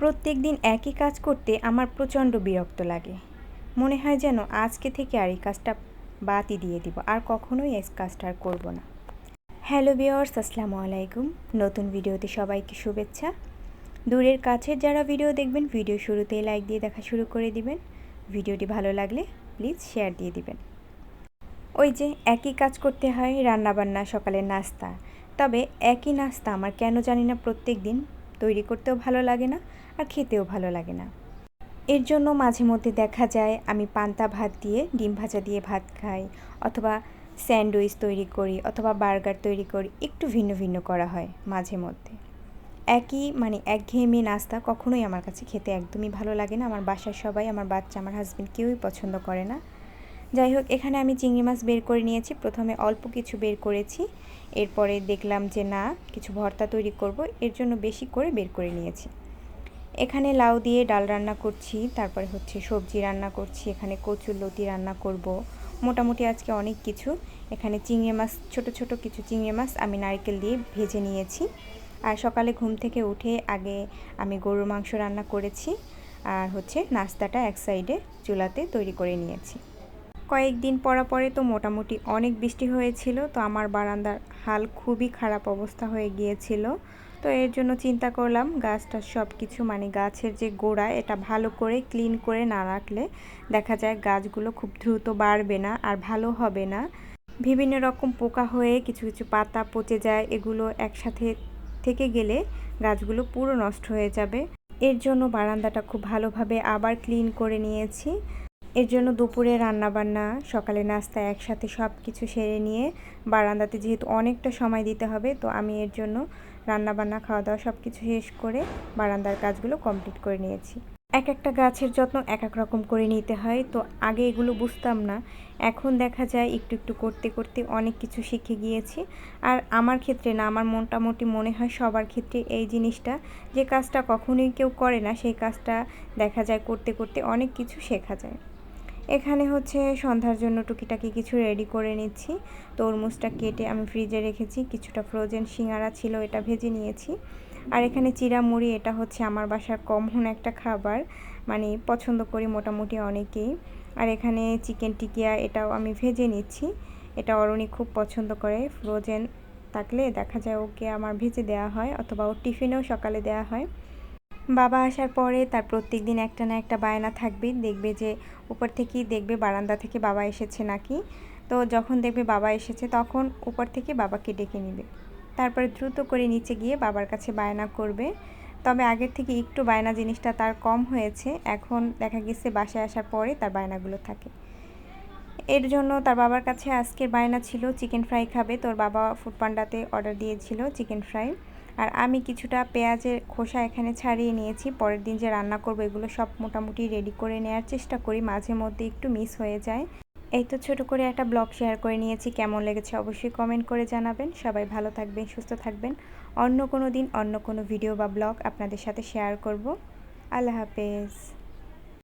প্রত্যেক দিন একই কাজ করতে আমার প্রচণ্ড বিরক্ত লাগে। মনে হয় যেন আজকে থেকে আর এই কাজটা বাদই দিয়ে দিব, আর কখনোই এই কাজটা আর করব না। হ্যালো বিয়ার্স আসসালামু আলাইকুম। নতুন ভিডিওতে সবাইকে শুভেচ্ছা। দূরের কাছের যারা ভিডিও দেখবেন, ভিডিও শুরুতেই লাইক দিয়ে দেখা শুরু করে দিবেন। ভিডিওটি ভালো লাগলে প্লিজ শেয়ার দিয়ে দিবেন। ওই যে, একই কাজ করতে হয় রান্নাবান্না, সকালের নাস্তা। তবে একই নাস্তা আমার কেন জানি না প্রত্যেক দিন তৈরি করতেও ভালো লাগে না আর খেতেও ভালো লাগে না। এর জন্য মাঝে মধ্যে দেখা যায় আমি পান্তা ভাত দিয়ে, ডিম ভাজা দিয়ে ভাত খাই অথবা স্যান্ডউইচ তৈরি করি অথবা বার্গার তৈরি করি, একটু ভিন্ন ভিন্ন করা হয় মাঝে মধ্যে। একই মানে একঘেয়েমি নাস্তা কখনোই আমার কাছে খেতে একদমই ভালো লাগে না। আমার বাসার সবাই, আমার বাচ্চা, আমার হাজব্যান্ড কেউই পছন্দ করে না। যাই হোক, এখানে আমি চিংড়ি মাছ বের করে নিয়েছি। প্রথমে অল্প কিছু বের করেছি। এরপরে দেখলাম যে না, কিছু ভর্তা তৈরি করব। এর জন্য বেশি করে বের করে নিয়েছি। এখানে লাউ দিয়ে ডাল রান্না করছি, তারপরে হচ্ছে সবজি রান্না করছি, এখানে কচুর লতি রান্না করব। মোটামুটি আজকে অনেক কিছু। এখানে চিংড়ি মাছ, ছোট ছোট কিছু চিংড়ি মাছ আমি নারকেল দিয়ে ভেজে নিয়েছি। আর সকালে ঘুম থেকে উঠে আগে আমি গরুর মাংস রান্না করেছি। আর হচ্ছে নাস্তাটা এক সাইডে চুলাতে তৈরি করে নিয়েছি। কয়েকদিন পরা পরে তো মোটামুটি অনেক বৃষ্টি হয়েছিল, তো আমার বারান্দার হাল খুবই খারাপ অবস্থা হয়ে গিয়েছিল। তো এর জন্য চিন্তা করলাম গাছটার সব কিছু মানে গাছের যে গোড়া, এটা ভালো করে ক্লিন করে না রাখলে দেখা যায় গাছগুলো খুব দ্রুত বাড়বে না আর ভালো হবে না। বিভিন্ন রকম পোকা হয়ে কিছু কিছু পাতা পচে যায়, এগুলো একসাথে থেকে গেলে গাছগুলো পুরো নষ্ট হয়ে যাবে। এর জন্য বারান্দাটা খুব ভালোভাবে আবার ক্লিন করে নিয়েছি। এর জন্য দুপুরে রান্নাবান্না, সকালে নাস্তা একসাথে সব কিছু সেরে নিয়ে বারান্দাতে যেহেতু অনেকটা সময় দিতে হবে, তো আমি এর জন্য রান্নাবান্না খাওয়া দাওয়া সব কিছু শেষ করে বারান্দার কাজগুলো কমপ্লিট করে নিয়েছি। এক একটা গাছের যত্ন এক এক রকম করে নিতে হয়, তো আগে এগুলো বুঝতাম না। এখন দেখা যায় একটু একটু করতে করতে অনেক কিছু শিখে গিয়েছি। আর আমার ক্ষেত্রে না, আমার মোটামুটি মনে হয় সবার ক্ষেত্রে এই জিনিসটা, যে কাজটা কখনোই কেউ করে না, সেই কাজটা দেখা যায় করতে করতে অনেক কিছু শেখা যায়। এখানে হচ্ছে সন্ধ্যার জন্য টুকিটাকি কিছু রেডি করে নিচ্ছি। তরমুজটা কেটে আমি ফ্রিজে রেখেছি, কিছুটা ফ্রোজেন শিঙারা ছিল, এটা ভেজে নিয়েছি। আর এখানে চিরা মুড়ি এটা হচ্ছে আমার বাসার কমন একটা খাবার মানে পছন্দ করি মোটামুটি অনেকেই। আর এখানে চিকেন টিকিয়া এটাও আমি ভেজে নিচ্ছি। এটা অরণি খুব পছন্দ করে ফ্রোজেন থাকলে দেখা যায় ওকে আমার ভেজে দেওয়া হয়, অথবা ওর টিফিনেও সকালে দেওয়া হয়। বাবা আসার পরে তার প্রত্যেক দিন একটা না একটা বায়না থাকবে। দেখবে যে উপর থেকেই দেখবে বারান্দা থেকে বাবা এসেছে নাকি। তো যখন দেখবে বাবা এসেছে তখন উপর থেকে বাবাকে ডেকে নিবে। তারপরে দ্রুত করে নিচে গিয়ে বাবার কাছে বায়না করবে। তবে আগের থেকে একটু বায়না জিনিসটা তার কম হয়েছে। এখন দেখা গেছে বাসায় আসার পরে তার বায়নাগুলো থাকে। এর জন্য তার বাবার কাছে আজকের বায়না ছিল, চিকেন ফ্রাই খাবে। তোর বাবা ফুড পান্ডাতে অর্ডার দিয়েছিল চিকেন ফ্রাই। আর আমি কিছুটা পেঁয়াজের খোসা এখানে ছাড়িয়ে নিয়েছি। পরের দিন যে রান্না করব, এগুলো সব মোটামুটি রেডি করে নেওয়ার চেষ্টা করি। মাঝে মধ্যে একটু মিস হয়ে যায়। এই তো ছোটো করে একটা ব্লগ শেয়ার করে নিয়েছি। কেমন লেগেছে অবশ্যই কমেন্ট করে জানাবেন। সবাই ভালো থাকবেন, সুস্থ থাকবেন। অন্য কোনো দিন অন্য কোনো ভিডিও বা ব্লগ আপনাদের সাথে শেয়ার করব। আল্লাহ হাফেজ।